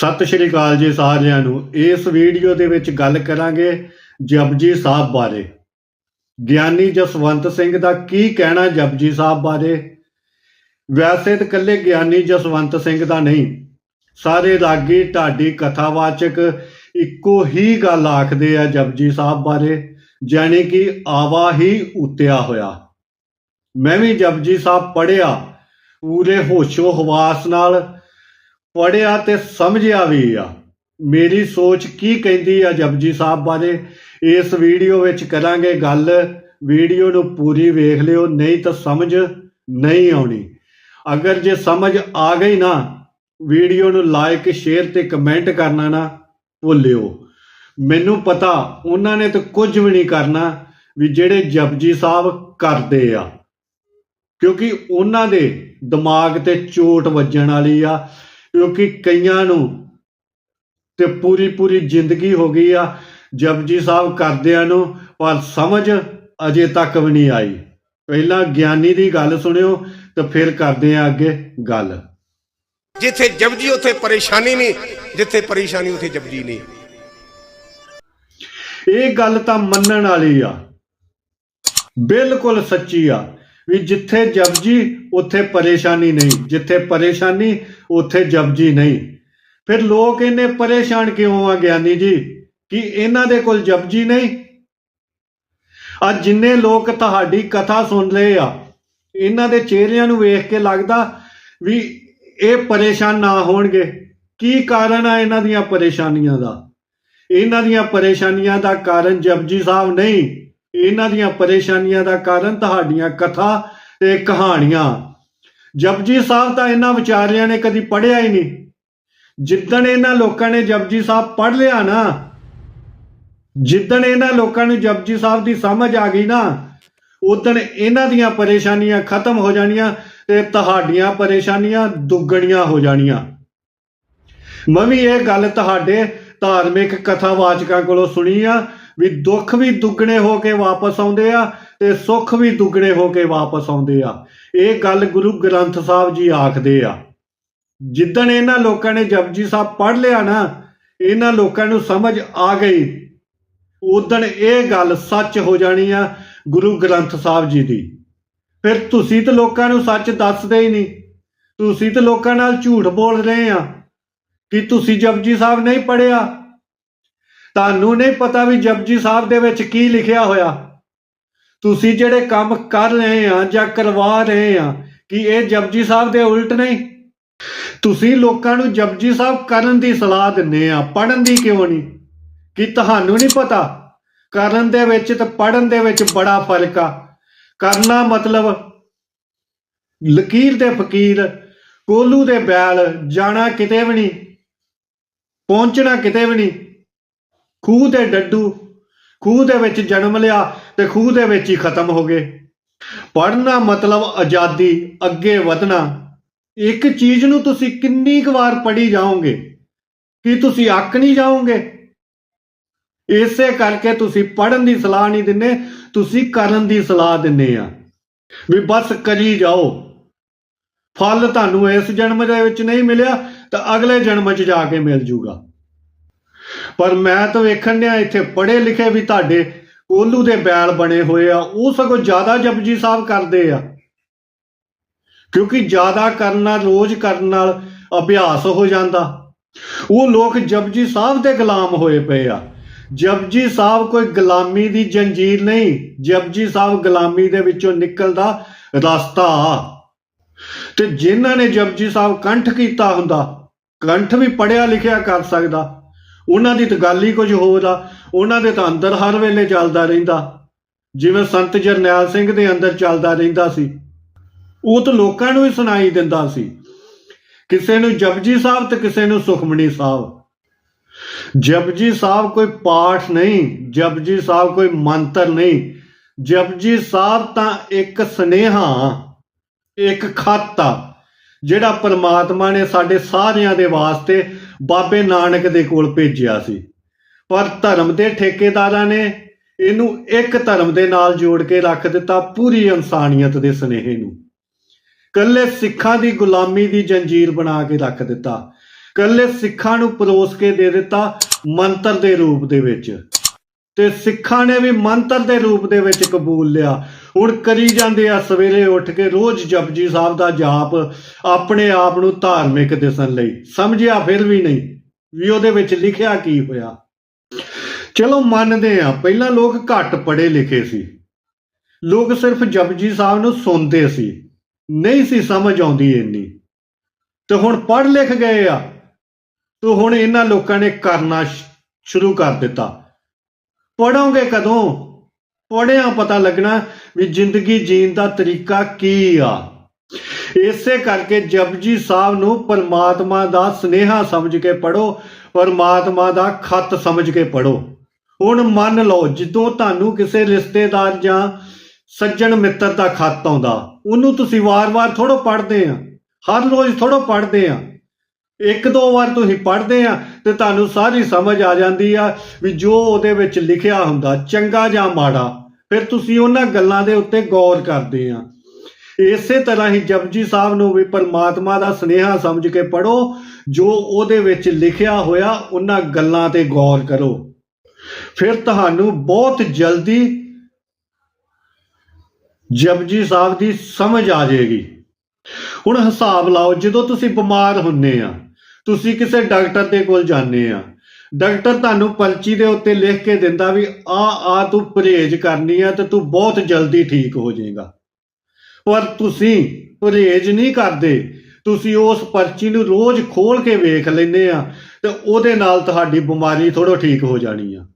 ਸਤਿ ਸ਼੍ਰੀ ਅਕਾਲ ਜੀ ਸਾਰਿਆਂ ਨੂੰ। ਇਸ ਵੀਡੀਓ ਦੇ ਵਿੱਚ ਗੱਲ ਕਰਾਂਗੇ ਜਪਜੀ ਸਾਹਿਬ ਬਾਰੇ। ਗਿਆਨੀ ਜਸਵੰਤ ਸਿੰਘ ਦਾ ਕੀ ਕਹਿਣਾ ਜਪਜੀ ਸਾਹਿਬ ਬਾਰੇ? ਵੈਸੇ ਤਾਂ ਇਕੱਲੇ ਗਿਆਨੀ ਜਸਵੰਤ ਸਿੰਘ ਦਾ ਨਹੀਂ। ਸਾਰੇ ਰਾਗੀ ਢਾਡੀ ਕਥਾਵਾਚਕ ਇੱਕੋ ਹੀ ਗੱਲ ਆਖਦੇ ਆ ਜਪਜੀ ਸਾਹਿਬ ਬਾਰੇ, ਜਾਣੀ ਕਿ ਆਵਾ ਹੀ ਉਤਿਆ ਹੋਇਆ। ਮੈਂ ਵੀ ਜਪਜੀ ਸਾਹਿਬ ਪੜਿਆ ਪੂਰੇ ਹੋਸ਼ੋ ਹਵਾਸ ਨਾਲ ਪੜਿਆ ਤੇ ਸਮਝਿਆ ਵੀ ਆ। ਮੇਰੀ ਸੋਚ ਕੀ ਕਹਿੰਦੀ ਆ ਜਪਜੀ ਸਾਹਿਬ ਬਾਰੇ? ਇਸ ਵੀਡੀਓ ਵਿੱਚ ਕਰਾਂਗੇ ਗੱਲ। ਵੀਡੀਓ ਨੂੰ ਪੂਰੀ ਵੇਖ ਲਿਓ, ਨਹੀਂ ਤਾਂ ਸਮਝ ਨਹੀਂ ਆਉਣੀ। ਅਗਰ ਜੇ ਸਮਝ ਆ ਗਈ ਨਾ, ਵੀਡੀਓ ਨੂੰ ਲਾਈਕ ਸ਼ੇਅਰ ਤੇ ਕਮੈਂਟ ਕਰਨਾ ਨਾ ਭੁੱਲਿਓ। ਮੈਨੂੰ ਪਤਾ ਉਹਨਾਂ ਨੇ ਤਾਂ ਕੁਝ ਵੀ ਨਹੀਂ ਕਰਨਾ ਵੀ ਜਿਹੜੇ ਜਪਜੀ ਸਾਹਿਬ ਕਰਦੇ ਆ। ਕਿਉਂਕਿ ਉਹਨਾਂ ਦੇ ਦਿਮਾਗ ਤੇ ਚੋਟ ਵੱਜਣ ਵਾਲੀ ਆ। ਕਿਉਂਕਿ ਕਈਆਂ ਨੂੰ ਤੇ ਪੂਰੀ ਪੂਰੀ ਜ਼ਿੰਦਗੀ ਹੋ ਗਈ ਆ ਜਪਜੀ ਸਾਹਿਬ ਕਰਦਿਆਂ ਨੂੰ ਪਰ ਸਮਝ ਅਜੇ ਤੱਕ ਵੀ ਨਹੀਂ ਆਈ। ਪਹਿਲਾਂ ਗਿਆਨੀ ਦੀ ਗੱਲ ਸੁਣਿਓ ਤੇ ਫਿਰ ਕਰਦੇ ਆ ਅੱਗੇ ਗੱਲ। ਜਿੱਥੇ ਜਪਜੀ ਉੱਥੇ ਪਰੇਸ਼ਾਨੀ ਨਹੀਂ ਜਿੱਥੇ ਪਰੇਸ਼ਾਨੀ ਉੱਥੇ ਜਪਜੀ ਨਹੀਂ। ਇਹ ਗੱਲ ਤਾਂ ਮੰਨਣ ਵਾਲੀ ਆ। ਬਿਲਕੁਲ ਸੱਚੀ ਆ ਵੀ ਜਿੱਥੇ ਜਪਜੀ ਉੱਥੇ ਪਰੇਸ਼ਾਨੀ ਨਹੀਂ ਜਿੱਥੇ ਪਰੇਸ਼ਾਨੀ ਉੱਥੇ ਜਪਜੀ ਨਹੀਂ। ਫਿਰ ਲੋਕ ਇੰਨੇ ਪਰੇਸ਼ਾਨ ਕਿਉਂ ਆ ਗਿਆਨੀ ਜੀ, ਕਿ ਇਹਨਾਂ ਦੇ ਕੋਲ ਜਪਜੀ ਨਹੀਂ? ਅੱਜ ਜਿੰਨੇ ਲੋਕ ਤੁਹਾਡੀ ਕਥਾ ਸੁਣ ਰਹੇ ਆ, ਇਹਨਾਂ ਦੇ ਚਿਹਰਿਆਂ ਨੂੰ ਵੇਖ ਕੇ ਲੱਗਦਾ ਵੀ ਇਹ ਪਰੇਸ਼ਾਨ ਨਾ ਹੋਣਗੇ। ਕੀ ਕਾਰਨ ਆ ਇਹਨਾਂ ਦੀਆਂ ਪਰੇਸ਼ਾਨੀਆਂ ਦਾ? ਇਹਨਾਂ ਦੀਆਂ ਪਰੇਸ਼ਾਨੀਆਂ ਦਾ ਕਾਰਨ ਜਪਜੀ ਸਾਹਿਬ ਨਹੀਂ। ਇਹਨਾਂ ਦੀਆਂ ਪਰੇਸ਼ਾਨੀਆਂ ਦਾ ਕਾਰਨ ਤੁਹਾਡੀਆਂ ਕਥਾ ਤੇ ਕਹਾਣੀਆਂ। ਜਪਜੀ ਸਾਹਿਬ ਤਾਂ ਇਹਨਾਂ ਵਿਚਾਰਿਆਂ ਨੇ ਕਦੀ ਪੜਿਆ ਹੀ ਨਹੀਂ। ਜਿੱਦਣ ਇਹਨਾਂ ਲੋਕਾਂ ਨੇ ਜਪਜੀ ਸਾਹਿਬ ਪੜ੍ਹ ਲਿਆ ਨਾ, ਜਿੱਦਣ ਇਹਨਾਂ ਲੋਕਾਂ ਨੂੰ ਜਪਜੀ ਸਾਹਿਬ ਦੀ ਸਮਝ ਆ ਗਈ ਨਾ ਉਦਣ ਇਹਨਾਂ ਦੀਆਂ ਪਰੇਸ਼ਾਨੀਆਂ ਖਤਮ ਹੋ ਜਾਣੀਆਂ ਤੇ ਤੁਹਾਡੀਆਂ ਪਰੇਸ਼ਾਨੀਆਂ ਦੁੱਗਣੀਆਂ ਹੋ ਜਾਣੀਆਂ। ਮੈਂ ਵੀ ਇਹ ਗੱਲ ਤੁਹਾਡੇ ਧਾਰਮਿਕ ਕਥਾਵਾਚਕਾਂ ਕੋਲੋਂ ਸੁਣੀ ਆ ਵੀ ਦੁੱਖ ਵੀ ਦੁੱਗਣੇ ਹੋ ਕੇ ਵਾਪਸ ਆਉਂਦੇ ਆ ਤੇ ਸੁੱਖ ਵੀ ਦੁੱਗਣੇ ਹੋ ਕੇ ਵਾਪਸ ਆਉਂਦੇ ਆ। ਇਹ ਗੱਲ ਗੁਰੂ ਗ੍ਰੰਥ ਸਾਹਿਬ ਜੀ ਆਖਦੇ ਆ। ਜਿੱਦਣ ਇਹਨਾਂ ਲੋਕਾਂ ਨੇ ਜਪਜੀ ਸਾਹਿਬ ਪੜ੍ਹ ਲਿਆ ਨਾ, ਇਹਨਾਂ ਲੋਕਾਂ ਨੂੰ ਸਮਝ ਆ ਗਈ। ਉਦਣ ਇਹ ਗੱਲ ਸੱਚ ਹੋ ਜਾਣੀ ਆ ਗੁਰੂ ਗ੍ਰੰਥ ਸਾਹਿਬ ਜੀ ਦੀ। ਫਿਰ ਤੁਸੀਂ ਤੇ ਲੋਕਾਂ ਨੂੰ ਸੱਚ ਦੱਸਦੇ ਹੀ ਨਹੀਂ। ਤੁਸੀਂ ਤੇ ਲੋਕਾਂ ਨਾਲ ਝੂਠ ਬੋਲ ਰਹੇ ਆ ਕਿ ਤੁਸੀਂ ਜਪਜੀ ਸਾਹਿਬ ਨਹੀਂ ਪੜਿਆ ਤੁਹਾਨੂੰ ਨਹੀਂ ਪਤਾ ਵੀ ਜਪਜੀ ਸਾਹਿਬ ਦੇ ਵਿੱਚ ਕੀ ਲਿਖਿਆ ਹੋਇਆ। ਤੁਸੀਂ ਜਿਹੜੇ ਕੰਮ ਕਰ ਰਹੇ ਆ ਜਾਂ ਕਰਵਾ ਰਹੇ ਆ, ਕਿ ਇਹ ਜਪਜੀ ਸਾਹਿਬ ਦੇ ਉਲਟ ਨਹੀਂ? ਤੁਸੀਂ ਲੋਕਾਂ ਨੂੰ ਜਪਜੀ ਸਾਹਿਬ ਕਰਨ ਦੀ ਸਲਾਹ ਦਿੰਦੇ ਆ ਪੜਨ ਦੀ ਕਿਉਂ ਨਹੀਂ? ਕਿ ਤੁਹਾਨੂੰ ਨਹੀਂ ਪਤਾ? ਕਰਨ ਦੇ ਵਿੱਚ ਤੇ ਪੜਨ ਦੇ ਵਿੱਚ ਬੜਾ ਫ਼ਰਕ ਆ। ਕਰਨਾ ਮਤਲਬ ਲਕੀਰ ਦੇ ਫਕੀਰ, ਕੋਲੂ ਦੇ ਬੈਲ, ਜਾਣਾ ਕਿਤੇ ਵੀ ਨਹੀਂ, ਪਹੁੰਚਣਾ ਕਿਤੇ ਵੀ ਨਹੀਂ, ਖੂਹ ਦੇ ਡੱਡੂ ਖੂਹ ਦੇ ਵਿੱਚ ਜਨਮ ਲਿਆ ਤੇ ਖੂਹ ਦੇ ਵਿੱਚ ਹੀ ਖਤਮ ਹੋ ਗਏ। ਪੜਨਾ ਮਤਲਬ ਆਜ਼ਾਦੀ, ਅੱਗੇ ਵਧਣਾ। ਇੱਕ ਚੀਜ਼ ਨੂੰ ਤੁਸੀਂ ਕਿੰਨੀ ਕੁ ਵਾਰ ਪੜ੍ਹੀ ਜਾਓਗੇ? ਕੀ ਤੁਸੀਂ ਅੱਕ ਨਹੀਂ ਜਾਓਗੇ? ਇਸੇ ਕਰਕੇ ਤੁਸੀਂ ਪੜਨ ਦੀ ਸਲਾਹ ਨਹੀਂ ਦਿੰਦੇ, ਤੁਸੀਂ ਕਰਨ ਦੀ ਸਲਾਹ ਦਿੰਦੇ ਆ। ਵੀ ਬਸ ਕਰੀ ਜਾਓ। ਫਲ ਤੁਹਾਨੂੰ ਇਸ ਜਨਮ ਦੇ ਵਿੱਚ ਨਹੀਂ ਮਿਲਿਆ, ਤਾਂ ਅਗਲੇ ਜਨਮ 'ਚ ਜਾ ਕੇ ਮਿਲ ਜੂਗਾ। ਪਰ ਮੈਂ ਤਾਂ ਵੇਖਣ ਡਿਆ ਇੱਥੇ ਪੜ੍ਹੇ ਲਿਖੇ ਵੀ ਤੁਹਾਡੇ ਕੋਲੂ ਦੇ ਬੈਲ ਬਣੇ ਹੋਏ ਆ, ਉਹ ਸਗੋਂ ਜ਼ਿਆਦਾ ਜਪਜੀ ਸਾਹਿਬ ਕਰਦੇ ਆ। ਕਿਉਂਕਿ ਜ਼ਿਆਦਾ ਕਰਨ ਨਾਲ, ਰੋਜ਼ ਕਰਨ ਨਾਲ ਅਭਿਆਸ ਹੋ ਜਾਂਦਾ। ਉਹ ਲੋਕ ਜਪਜੀ ਸਾਹਿਬ ਦੇ ਗੁਲਾਮ ਹੋਏ ਪਏ ਆ। ਜਪਜੀ ਸਾਹਿਬ ਕੋਈ ਗੁਲਾਮੀ ਦੀ ਜੰਜੀਰ ਨਹੀਂ, ਜਪਜੀ ਸਾਹਿਬ ਗੁਲਾਮੀ ਦੇ ਵਿੱਚੋਂ ਨਿਕਲਦਾ ਰਸਤਾ। ਤੇ ਜਿਨ੍ਹਾਂ ਨੇ ਜਪਜੀ ਸਾਹਿਬ ਕੰਠ ਕੀਤਾ ਹੁੰਦਾ, ਕੰਠ ਵੀ ਪੜਿਆ ਲਿਖਿਆ ਕਰ ਸਕਦਾ। ਉਹਨਾਂ ਦੀ ਤਾਂ ਗੱਲ ਹੀ ਕੁਝ ਹੋਰ ਆ। ਉਹਨਾਂ ਦੇ ਤਾਂ ਅੰਦਰ ਹਰ ਵੇਲੇ ਚੱਲਦਾ ਰਹਿੰਦਾ। ਜਿਵੇਂ ਸੰਤ ਜਰਨੈਲ ਸਿੰਘ ਦੇ ਅੰਦਰ ਚੱਲਦਾ ਰਹਿੰਦਾ ਸੀ। ਉਹ ਤਾਂ ਲੋਕਾਂ ਨੂੰ ਹੀ ਸੁਣਾਈ ਦਿੰਦਾ ਸੀ। ਕਿਸੇ ਨੂੰ ਜਪਜੀ ਸਾਹਿਬ ਤੇ ਕਿਸੇ ਨੂੰ ਸੁਖਮਣੀ ਸਾਹਿਬ। ਜਪਜੀ ਸਾਹਿਬ ਕੋਈ ਪਾਠ ਨਹੀਂ, ਜਪਜੀ ਸਾਹਿਬ ਕੋਈ ਮੰਤਰ ਨਹੀਂ। ਜਪਜੀ ਸਾਹਿਬ ਤਾਂ ਇੱਕ ਸਨੇਹਾ, ਇੱਕ ਖਤ ਆ, ਜਿਹੜਾ ਪਰਮਾਤਮਾ ਨੇ ਸਾਡੇ ਸਾਰਿਆਂ ਦੇ ਵਾਸਤੇ ਬਾਬੇ ਨਾਨਕ ਦੇ ਕੋਲ ਭੇਜਿਆ ਸੀ। ਪਰ ਧਰਮ ਦੇ ਠੇਕੇਦਾਰਾਂ ਨੇ ਇਹਨੂੰ ਇੱਕ ਧਰਮ ਦੇ ਨਾਲ ਜੋੜ ਕੇ ਰੱਖ ਦਿੱਤਾ ਪੂਰੀ ਇਨਸਾਨੀਅਤ ਦੇ ਸਨੇਹੇ ਨੂੰ। ਕੱਲੇ ਸਿੱਖਾਂ ਦੀ ਗੁਲਾਮੀ ਦੀ ਜੰਜੀਰ ਬਣਾ ਕੇ ਰੱਖ ਦਿੱਤਾ। ਕੱਲੇ ਸਿੱਖਾਂ ਨੂੰ ਪਰੋਸ ਕੇ ਦੇ ਦਿੱਤਾ ਮੰਤਰ ਦੇ ਰੂਪ ਦੇ ਵਿੱਚ। ਤੇ ਸਿੱਖਾਂ ਨੇ ਵੀ ਮੰਤਰ ਦੇ ਰੂਪ ਦੇ ਵਿੱਚ ਕਬੂਲ ਲਿਆ। ਹੁਣ ਕਰੀ ਜਾਂਦੇ ਆ ਸਵੇਰੇ ਉੱਠ ਕੇ ਰੋਜ਼ ਜਪਜੀ ਸਾਹਿਬ ਦਾ ਜਾਪ ਆਪਣੇ ਆਪ ਨੂੰ ਧਾਰਮਿਕ ਦਿਸਣ ਲਈ। ਸਮਝਿਆ ਫਿਰ ਵੀ ਨਹੀਂ ਵੀ ਉਹਦੇ ਵਿੱਚ ਲਿਖਿਆ ਕੀ ਹੋਇਆ। ਚਲੋ ਮੰਨਦੇ ਆ, ਪਹਿਲਾਂ ਲੋਕ ਘੱਟ ਪੜ੍ਹੇ ਲਿਖੇ ਸੀ। ਲੋਕ ਸਿਰਫ ਜਪਜੀ ਸਾਹਿਬ ਨੂੰ ਸੁਣਦੇ ਸੀ। ਨਹੀਂ ਸੀ ਸਮਝ ਆਉਂਦੀ ਇੰਨੀ। ਤੇ ਹੁਣ ਪੜ੍ਹ ਲਿਖ ਗਏ ਆ। ਤੇ ਹੁਣ ਇਹਨਾਂ ਲੋਕਾਂ ਨੇ ਕਰਨਾ ਸ਼ੁਰੂ ਕਰ ਦਿੱਤਾ। ਪੜੋਗੇ ਕਦੋਂ? ਪੜਿਆ ਪਤਾ ਲੱਗਣਾ ਵੀ ਜ਼ਿੰਦਗੀ ਜੀਣ ਦਾ ਤਰੀਕਾ ਕੀ ਆ। ਇਸੇ ਕਰਕੇ ਜਪਜੀ ਸਾਹਿਬ ਨੂੰ ਪਰਮਾਤਮਾ ਦਾ ਸਨੇਹਾ ਸਮਝ ਕੇ ਪੜੋ ਪਰਮਾਤਮਾ ਦਾ ਖਤ ਸਮਝ ਕੇ ਪੜੋ ਹੁਣ ਮੰਨ ਲਓ, ਜਦੋਂ ਤੁਹਾਨੂੰ ਕਿਸੇ ਰਿਸ਼ਤੇਦਾਰ ਜਾਂ ਸੱਜਣ ਮਿੱਤਰ ਦਾ ਖਤ ਆਉਂਦਾ, ਉਹਨੂੰ ਤੁਸੀਂ ਵਾਰ-ਵਾਰ ਥੋੜੋ ਪੜ੍ਹਦੇ ਆ, ਹਰ ਰੋਜ਼ ਥੋੜੋ ਪੜ੍ਹਦੇ ਆ। ਇੱਕ ਦੋ ਵਾਰ ਤੁਸੀਂ ਪੜ੍ਹਦੇ ਆ ਤੇ ਤੁਹਾਨੂੰ ਸਾਰੀ ਸਮਝ ਆ ਜਾਂਦੀ ਆ ਵੀ ਜੋ ਉਹਦੇ ਵਿੱਚ ਲਿਖਿਆ ਹੁੰਦਾ, ਚੰਗਾ ਜਾਂ ਮਾੜਾ, ਫਿਰ ਤੁਸੀਂ ਉਹਨਾਂ ਗੱਲਾਂ ਦੇ ਉੱਤੇ ਗੌਰ ਕਰਦੇ ਆ। ਇਸੇ ਤਰ੍ਹਾਂ ਹੀ ਜਪਜੀ ਸਾਹਿਬ ਨੂੰ ਵੀ ਪਰਮਾਤਮਾ ਦਾ ਸਨੇਹਾ ਸਮਝ ਕੇ ਪੜੋ ਜੋ ਉਹਦੇ ਵਿੱਚ ਲਿਖਿਆ ਹੋਇਆ, ਉਹਨਾਂ ਗੱਲਾਂ ਤੇ ਗੌਰ ਕਰੋ। ਫਿਰ ਤੁਹਾਨੂੰ ਬਹੁਤ ਜਲਦੀ ਜਪਜੀ ਸਾਹਿਬ ਦੀ ਸਮਝ ਆ ਜਾਏਗੀ। ਹੁਣ ਹਿਸਾਬ ਲਾਓ, ਜਦੋਂ ਤੁਸੀਂ ਬਿਮਾਰ ਹੁੰਨੇ ਆ ਤੁਸੀਂ ਕਿਸੇ ਡਾਕਟਰ ਦੇ ਕੋਲ ਜਾਂਦੇ ਆ। ਡਾਕਟਰ ਤੁਹਾਨੂੰ ਪਰਚੀ ਦੇ ਉੱਤੇ ਲਿਖ ਕੇ ਦਿੰਦਾ ਵੀ ਆ ਆ ਤੂੰ ਪਰਹੇਜ਼ ਕਰਨੀ ਆ ਤੇ ਤੂੰ ਬਹੁਤ ਜਲਦੀ ਠੀਕ ਹੋ ਜਾਏਗਾ। ਪਰ ਤੁਸੀਂ ਪਰਹੇਜ਼ ਨਹੀਂ ਕਰਦੇ। ਤੁਸੀਂ ਉਸ ਪਰਚੀ ਨੂੰ ਰੋਜ਼ ਖੋਲ ਕੇ ਵੇਖ ਲੈਂਦੇ ਆ ਤੇ ਉਹਦੇ ਨਾਲ ਤੁਹਾਡੀ ਬਿਮਾਰੀ ਥੋੜੋ ਠੀਕ ਹੋ ਜਾਣੀ ਆ।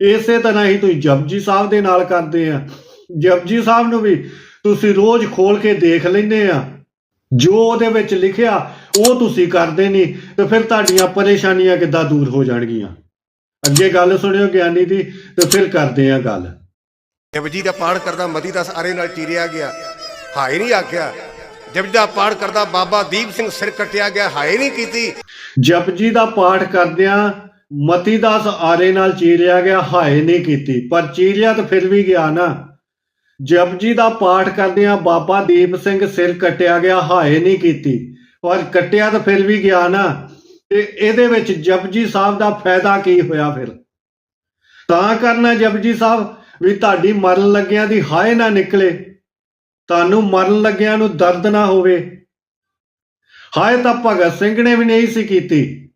ਇਸੇ ਤਰ੍ਹਾਂ ਹੀ ਤੁਸੀਂ ਜਪਜੀ ਸਾਹਿਬ ਦੇ ਨਾਲ ਕਰਦੇ ਆ। ਜਪਜੀ ਸਾਹਿਬ ਨੂੰ ਵੀ ਤੁਸੀਂ ਰੋਜ਼ ਖੋਲ ਕੇ ਦੇਖ ਲੈਂਦੇ ਆ। ਜੋ ਉਹਦੇ ਵਿੱਚ ਲਿਖਿਆ ਉਹ ਤੁਸੀਂ ਕਰਦੇ ਨਹੀਂ ਤੇ ਫਿਰ ਤੁਹਾਡੀਆਂ ਪਰੇਸ਼ਾਨੀਆਂ ਕਿੱਦਾਂ ਦੂਰ ਹੋ ਜਾਣਗੀਆਂ? ਅੱਗੇ ਗੱਲ ਸੁਣਿਓ ਗਿਆਨੀ ਦੀ ਤੇ ਫਿਰ ਕਰਦੇ ਆ ਗੱਲ। ਜਪਜੀ ਦਾ ਪਾਠ ਕਰਦਾ ਮਤੀ ਦਾ ਸਾਰੇ ਨਾਲ ਚੀਰਿਆ ਗਿਆ। ਹਾਏ ਨਹੀਂ ਆਖਿਆ। ਜਪਜੀ ਦਾ ਪਾਠ ਕਰਦਾ ਬਾਬਾ ਦੀਪ ਸਿੰਘ ਸਿਰ ਕੱਟਿਆ ਗਿਆ ਹਾਏ ਨਹੀਂ ਕੀਤੀ। ਜਪਜੀ ਦਾ ਪਾਠ ਕਰਦਿਆਂ ਮਤੀ ਦਾਸ ਆਰੇ ਨਾਲ ਚੀਰਿਆ ਗਿਆ ਹਾਏ ਨਹੀਂ ਕੀਤੀ। ਪਰ ਚੀਰਿਆ ਤਾਂ ਫਿਰ ਵੀ ਗਿਆ ਨਾ। ਜਪਜੀ ਦਾ ਪਾਠ ਕਰਦਿਆਂ ਬਾਬਾ ਦੀਪ ਸਿੰਘ ਸਿਰ ਕੱਟਿਆ ਗਿਆ ਹਾਏ ਨਹੀਂ ਕੀਤੀ। ਔਰ ਕੱਟਿਆ ਤਾਂ ਫਿਰ ਵੀ ਗਿਆ ਨਾ। ਤੇ ਇਹਦੇ ਵਿੱਚ ਜਪਜੀ ਸਾਹਿਬ ਦਾ ਫਾਇਦਾ ਕੀ ਹੋਇਆ ਫਿਰ? ਤਾਂ ਕਰਨਾ ਜਪਜੀ ਸਾਹਿਬ ਵੀ ਤੁਹਾਡੀ ਮਰਨ ਲੱਗਿਆਂ ਦੀ ਹਾਏ ਨਾ ਨਿਕਲੇ। ਤੁਹਾਨੂੰ ਮਰਨ ਲੱਗਿਆਂ ਨੂੰ ਦਰਦ ਨਾ ਹੋਵੇ। ਹਾਏ ਤਾਂ ਭਗਤ ਸਿੰਘ ਨੇ ਵੀ ਨਹੀਂ ਸੀ ਕੀਤੀ।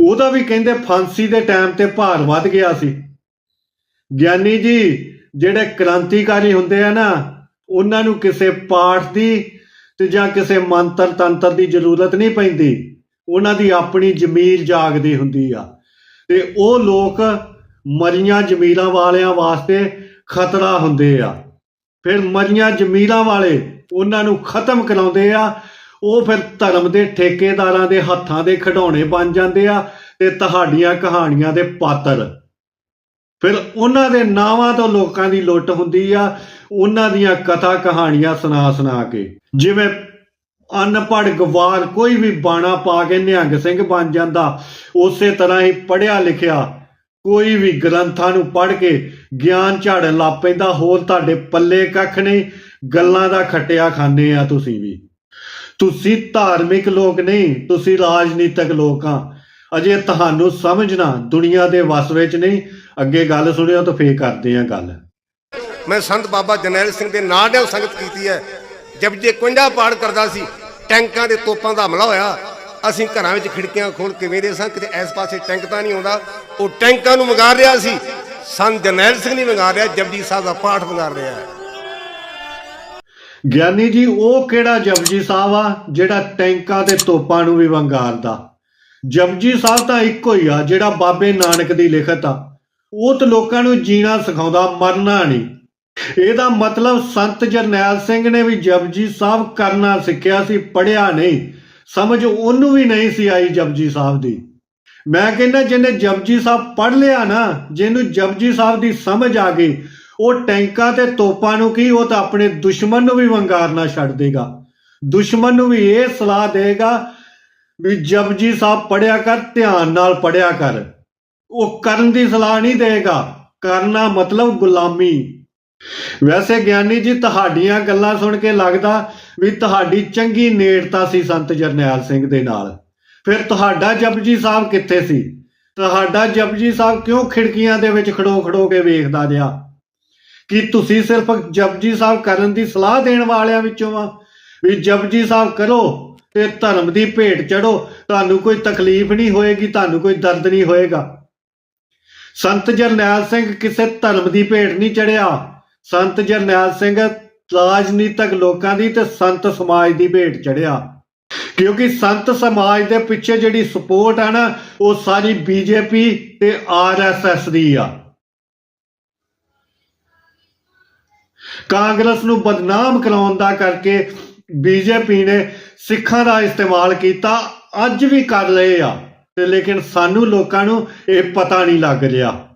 ਉਹਦਾ ਵੀ ਕਹਿੰਦੇ ਫਾਂਸੀ ਦੇ ਟਾਈਮ ਤੇ ਭਾਰ ਵੱਧ ਗਿਆ ਸੀ। ਗਿਆਨੀ ਜੀ, ਜਿਹੜੇ ਕ੍ਰਾਂਤੀਕਾਰੀ ਹੁੰਦੇ ਆ ਨਾ, ਉਹਨਾਂ ਨੂੰ ਕਿਸੇ ਪਾਠ ਦੀ ਜਾਂ ਕਿਸੇ ਮੰਤਰ ਤੰਤਰ ਦੀ ਜ਼ਰੂਰਤ ਨਹੀਂ ਪੈਂਦੀ, ਉਹਨਾਂ ਦੀ ਆਪਣੀ ਜ਼ਮੀਰ ਜਾਗਦੀ ਹੁੰਦੀ ਆ। ਤੇ ਉਹ ਲੋਕ ਮਰੀਆਂ ਜ਼ਮੀਰਾਂ ਵਾਲਿਆਂ ਵਾਸਤੇ ਖਤਰਾ ਹੁੰਦੇ ਆ। ਫਿਰ ਮਰੀਆਂ ਜ਼ਮੀਰਾਂ ਵਾਲੇ ਉਹਨਾਂ ਨੂੰ ਖਤਮ ਕਰਾਉਂਦੇ ਆ। ਉਹ ਫਿਰ ਧਰਮ ਦੇ ਠੇਕੇਦਾਰਾਂ ਦੇ ਹੱਥਾਂ ਦੇ ਖਿਡੌਣੇ ਬਣ ਜਾਂਦੇ ਆ ਤੇ ਤੁਹਾਡੀਆਂ ਕਹਾਣੀਆਂ ਦੇ ਪਾਤਰ। ਫਿਰ ਉਹਨਾਂ ਦੇ ਨਾਵਾਂ ਤੋਂ ਲੋਕਾਂ ਦੀ ਲੁੱਟ ਹੁੰਦੀ ਆ। ਉਹਨਾਂ ਦੀਆਂ ਕਥਾ ਕਹਾਣੀਆਂ ਸੁਣਾ ਸੁਣਾ ਕੇ। ਜਿਵੇਂ ਅਨਪੜ੍ਹ ਗਵਾਰ ਕੋਈ ਵੀ ਬਾਣਾ ਪਾ ਕੇ ਨਿਹੰਗ ਸਿੰਘ ਬਣ ਜਾਂਦਾ, ਉਸੇ ਤਰ੍ਹਾਂ ਹੀ ਪੜਿਆ ਲਿਖਿਆ ਕੋਈ ਵੀ ਗ੍ਰੰਥਾਂ ਨੂੰ ਪੜ੍ਹ ਕੇ ਗਿਆਨ ਝਾੜਨ ਲੱਗ ਪੈਂਦਾ, ਹੋਰ ਤੁਹਾਡੇ ਪੱਲੇ ਕੱਖ ਨਹੀਂ, ਗੱਲਾਂ ਦਾ ਖੱਟਿਆ ਖਾਂਦੇ ਆ ਤੁਸੀਂ ਵੀ। ਤੁਸੀਂ ਧਾਰਮਿਕ ਲੋਕ ਨਹੀਂ, ਤੁਸੀਂ ਰਾਜਨੀਤਿਕ ਲੋਕ ਆ। ਅਜੇ ਤੁਹਾਨੂੰ ਸਮਝਣਾ ਦੁਨੀਆ ਦੇ ਵਸ ਵਿੱਚ ਨਹੀਂ। ਅੱਗੇ ਗੱਲ ਸੁਣਿਓ ਤਾਂ ਫੇਰ ਕਰਦੇ ਆ ਗੱਲ। ਮੈਂ ਸੰਤ ਬਾਬਾ ਜਨੈਲ ਸਿੰਘ ਦੇ ਨਾਂ ਨਾਲ ਸੰਗਤ ਕੀਤੀ ਹੈ। ਜਬ ਜੇ ਕੁੰਡਾ ਪਾੜ ਕਰਦਾ ਸੀ, ਟੈਂਕਾਂ ਦੇ ਤੋਪਾਂ ਦਾ ਹਮਲਾ ਹੋਇਆ, ਅਸੀਂ ਘਰਾਂ ਵਿੱਚ ਖਿੜਕੀਆਂ ਖੋਲ ਕੇ ਵੇਖਦੇ ਸਾਂ, ਕਿਤੇ ਇਸ ਪਾਸੇ ਟੈਂਕ ਤਾਂ ਨਹੀਂ ਆਉਂਦਾ। ਉਹ ਟੈਂਕਾਂ ਨੂੰ ਮੰਗਾ ਰਿਹਾ ਸੀ। ਸੰਤ ਜਰਨੈਲ ਸਿੰਘ ਨਹੀਂ ਵੰਗਾਰ ਰਿਹਾ, ਜਪਜੀ ਸਾਹਿਬ ਦਾ ਪਾਠ ਮੰਗਾ ਰਿਹਾ ਹੈ। ਗਿਆਨੀ ਜੀ, ਉਹ ਕਿਹੜਾ ਜਪਜੀ ਸਾਹਿਬ ਆ, ਜਿਹੜਾ ਟੈਂਕਾਂ ਤੇ ਤੋਪਾਂ ਨੂੰ ਵੀ ਵੰਗਾਰਦਾ? ਜਪਜੀ ਸਾਹਿਬ ਤਾਂ ਇੱਕੋ ਹੀ ਆ, ਜਿਹੜਾ ਬਾਬੇ ਨਾਨਕ ਦੀ ਲਿਖਤ ਆ। ਉਹ ਤਾਂ ਲੋਕਾਂ ਨੂੰ ਜੀਣਾ ਸਿਖਾਉਂਦਾ, ਮਰਨਾ ਨਹੀਂ। ਇਹਦਾ ਮਤਲਬ ਸੰਤ ਜਰਨੈਲ ਸਿੰਘ ਨੇ ਵੀ ਜਪਜੀ ਸਾਹਿਬ ਕਰਨਾ ਸਿੱਖਿਆ ਸੀ ਪੜਿਆ ਨਹੀਂ। ਸਮਝ ਉਹਨੂੰ ਵੀ ਨਹੀਂ ਸੀ ਆਈ ਜਪਜੀ ਸਾਹਿਬ ਦੀ। ਮੈਂ ਕਹਿੰਦਾ ਜਿਹਨੇ ਜਪਜੀ ਸਾਹਿਬ ਪੜ੍ਹ ਲਿਆ ਨਾ, ਜਿਹਨੂੰ ਜਪਜੀ ਸਾਹਿਬ ਦੀ ਸਮਝ ਆ ਗਈ, ਉਹ ਟੈਂਕਾਂ ਤੇ ਤੋਪਾਂ ਨੂੰ ਕੀ, ਉਹ ਤਾਂ ਆਪਣੇ ਦੁਸ਼ਮਣ ਨੂੰ ਵੀ ਵੰਗਾਰਨਾ ਛੱਡ ਦੇਗਾ। ਦੁਸ਼ਮਣ ਨੂੰ ਵੀ ਇਹ ਸਲਾਹ ਦੇਗਾ ਵੀ ਜਪਜੀ ਸਾਹਿਬ ਪੜਿਆ ਕਰ, ਧਿਆਨ ਨਾਲ ਪੜਿਆ ਕਰ। ਉਹ ਕਰਨ ਦੀ ਸਲਾਹ ਨਹੀਂ ਦੇਗਾ। ਕਰਨਾ ਮਤਲਬ ਗੁਲਾਮੀ। ਵੈਸੇ ਗਿਆਨੀ ਜੀ, ਤੁਹਾਡੀਆਂ ਗੱਲਾਂ ਸੁਣ ਕੇ ਲੱਗਦਾ ਵੀ ਤੁਹਾਡੀ ਚੰਗੀ ਨੇੜਤਾ ਸੀ ਸੰਤ ਜਰਨੈਲ ਸਿੰਘ ਦੇ ਨਾਲ। ਫਿਰ ਤੁਹਾਡਾ ਜਪਜੀ ਸਾਹਿਬ ਕਿੱਥੇ ਸੀ? ਤੁਹਾਡਾ ਜਪਜੀ ਸਾਹਿਬ ਕਿਉਂ ਖਿੜਕੀਆਂ ਦੇ ਵਿੱਚ ਖੜੋ ਖੜੋ ਕੇ ਵੇਖਦਾ ਰਿਹਾ? ਕਿ ਤੁਸੀਂ ਸਿਰਫ ਜਪਜੀ ਸਾਹਿਬ ਕਰਨ ਦੀ ਸਲਾਹ ਦੇਣ ਵਾਲਿਆਂ ਵਿੱਚੋਂ ਆ? ਵੀ ਜਪਜੀ ਸਾਹਿਬ ਕਰੋ ਤੇ ਧਰਮ ਦੀ ਭੇਟ ਚੜੋ ਤੁਹਾਨੂੰ ਕੋਈ ਤਕਲੀਫ ਨਹੀਂ ਹੋਏਗੀ, ਤੁਹਾਨੂੰ ਕੋਈ ਦਰਦ ਨਹੀਂ ਹੋਏਗਾ। ਸੰਤ ਜਰਨੈਲ ਸਿੰਘ ਕਿਸੇ ਧਰਮ ਦੀ ਭੇਟ ਨਹੀਂ ਚੜਿਆ ਸੰਤ ਜਰਨੈਲ ਸਿੰਘ ਰਾਜਨੀਤਿਕ ਲੋਕਾਂ ਦੀ ਤੇ ਸੰਤ ਸਮਾਜ ਦੀ ਭੇਟ ਚੜਿਆ। ਕਿਉਂਕਿ ਸੰਤ ਸਮਾਜ ਦੇ ਪਿੱਛੇ ਜਿਹੜੀ ਸਪੋਰਟ ਆ ਨਾ, ਉਹ ਸਾਰੀ ਬੀਜੇਪੀ ਤੇ ਆਰਐਸਐਸ ਦੀ ਆ। ਕਾਂਗਰਸ ਨੂੰ ਬਦਨਾਮ ਕਰਾਉਣ ਦਾ ਕਰਕੇ ਬੀਜੇਪੀ ਨੇ ਸਿੱਖਾਂ ਦਾ ਇਸਤੇਮਾਲ ਕੀਤਾ, ਅੱਜ ਵੀ ਕਰ ਰਹੇ ਆ। ਤੇ ਲੇਕਿਨ ਸਾਨੂੰ ਲੋਕਾਂ ਨੂੰ ਇਹ ਪਤਾ ਨਹੀਂ ਲੱਗ ਰਿਹਾ।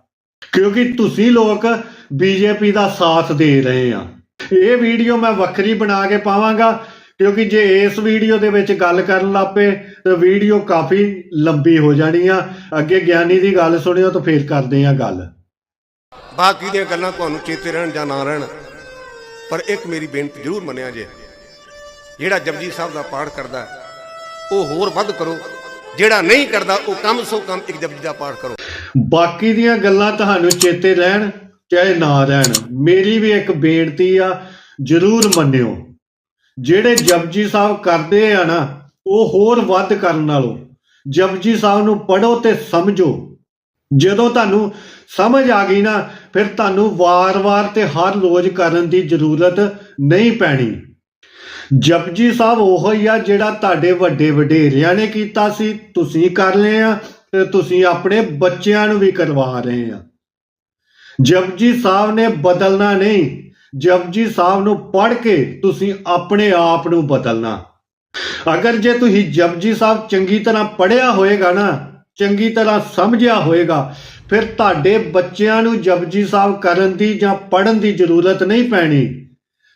ਕਿਉਂਕਿ ਤੁਸੀਂ ਲੋਕ ਬੀਜੇਪੀ ਦਾ ਸਾਥ ਦੇ ਰਹੇ ਆ ਇਹ ਵੀਡੀਓ ਮੈਂ ਵੱਖਰੀ ਬਣਾ ਕੇ ਪਾਵਾਂਗਾ ਕਿਉਂਕਿ ਜੇ ਇਸ ਵੀਡੀਓ ਦੇ ਵਿੱਚ ਗੱਲ ਕਰਨ ਲੱਪੇ ਤਾਂ ਵੀਡੀਓ ਕਾਫੀ ਲੰਬੀ ਹੋ ਜਾਣੀ ਆ। ਅੱਗੇ ਗਿਆਨੀ ਦੀ ਗੱਲ ਸੁਣਿਓ ਤਾਂ ਫੇਰ ਕਰਦੇ ਆ ਗੱਲ। ਬਾਕੀ ਦੀਆਂ ਗੱਲਾਂ ਤੁਹਾਨੂੰ ਚੇਤੇ ਰਹਿਣ ਜਾਂ ਨਾ ਰਹਿਣ ਪਰ ਇੱਕ ਮੇਰੀ ਬੇਨਤੀ ਜ਼ਰੂਰ ਮੰਨਿਆ ਜੇ। ਜਿਹੜਾ ਜਪਜੀ ਸਾਹਿਬ ਦਾ ਪਾਠ ਕਰਦਾ ਉਹ ਹੋਰ ਵੱਧ ਕਰੋ। ਜਿਹੜਾ ਨਹੀਂ ਕਰਦਾ ਉਹ ਕਮ ਸੋ ਕਮ ਇੱਕ ਜਪਜੀ ਦਾ ਪਾਠ ਕਰੋ। ਬਾਕੀ ਦੀਆਂ ਗੱਲਾਂ ਤੁਹਾਨੂੰ ਚੇਤੇ ਰਹਿਣ ਚਾਹੇ ਨਾ ਰਹਿਣ। ਮੇਰੀ ਵੀ ਇੱਕ ਬੇਨਤੀ ਆ, ਜਰੂਰ ਮੰਨਿਓ। ਜਿਹੜੇ ਜਪਜੀ ਸਾਹਿਬ ਕਰਦੇ ਆ ਨਾ, ਉਹ ਹੋਰ ਵੱਧ ਕਰਨ ਨਾਲੋਂ, ਜਪਜੀ ਸਾਹਿਬ ਨੂੰ ਪੜੋ ਤੇ ਸਮਝੋ। ਜਦੋਂ ਤੁਹਾਨੂੰ ਸਮਝ ਆ ਗਈ ਨਾ, ਫਿਰ ਤੁਹਾਨੂੰ ਵਾਰ-ਵਾਰ ਤੇ ਹਰ ਰੋਜ਼ ਕਰਨ ਦੀ ਜ਼ਰੂਰਤ ਨਹੀਂ ਪੈਣੀ। ਜਪਜੀ ਸਾਹਿਬ ਉਹ ਹੀ ਆ ਜਿਹੜਾ ਤੁਹਾਡੇ ਵੱਡੇ ਵਡੇਰਿਆਂ ਨੇ ਕੀਤਾ ਸੀ, ਤੁਸੀਂ ਕਰ ਲਏ ਆ ਤੇ ਤੁਸੀਂ ਆਪਣੇ ਬੱਚਿਆਂ ਨੂੰ ਵੀ ਕਰਵਾ ਰਹੇ ਆ। ਜਪਜੀ ਸਾਹਿਬ ਨੇ ਬਦਲਣਾ ਨਹੀਂ। ਜਪਜੀ ਸਾਹਿਬ ਨੂੰ ਪੜ੍ਹ ਕੇ ਤੁਸੀਂ ਆਪਣੇ ਆਪ ਨੂੰ ਬਦਲਣਾ। ਅਗਰ ਜੇ ਤੁਸੀਂ ਜਪਜੀ ਸਾਹਿਬ ਚੰਗੀ ਤਰ੍ਹਾਂ ਪੜ੍ਹਿਆ ਹੋਏਗਾ ਨਾ, ਚੰਗੀ ਤਰ੍ਹਾਂ ਸਮਝਿਆ ਹੋਏਗਾ, ਫਿਰ ਤੁਹਾਡੇ ਬੱਚਿਆਂ ਨੂੰ ਜਪਜੀ ਸਾਹਿਬ ਕਰਨ ਦੀ ਜਾਂ ਪੜ੍ਹਨ ਦੀ ਜ਼ਰੂਰਤ ਨਹੀਂ ਪੈਣੀ।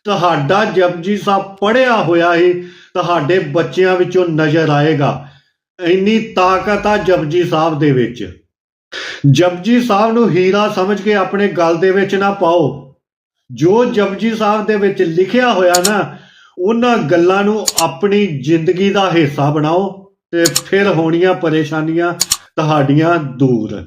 ਤੁਹਾਡਾ ਜਪਜੀ ਸਾਹਿਬ ਪੜ੍ਹਿਆ ਹੋਇਆ ਹੀ ਤੁਹਾਡੇ ਬੱਚਿਆਂ ਵਿੱਚੋਂ ਨਜ਼ਰ ਆਏਗਾ। ਇੰਨੀ ਤਾਕਤ ਆ ਜਪਜੀ ਸਾਹਿਬ ਦੇ ਵਿੱਚ। ਜਪਜੀ ਸਾਹਿਬ ਨੂੰ ਹੀਰਾ ਸਮਝ ਕੇ ਆਪਣੇ ਗਲ ਦੇ ਵਿੱਚ ਨਾ ਪਾਓ। ਜੋ ਜਪਜੀ ਸਾਹਿਬ ਦੇ ਵਿੱਚ ਲਿਖਿਆ ਹੋਇਆ ਨਾ, ਉਹਨਾਂ ਗੱਲਾਂ ਨੂੰ ਆਪਣੀ ਜ਼ਿੰਦਗੀ ਦਾ ਹਿੱਸਾ ਬਣਾਓ ਤੇ ਫਿਰ ਹੋਣੀਆਂ ਪਰੇਸ਼ਾਨੀਆਂ ਤੁਹਾਡੀਆਂ ਦੂਰ।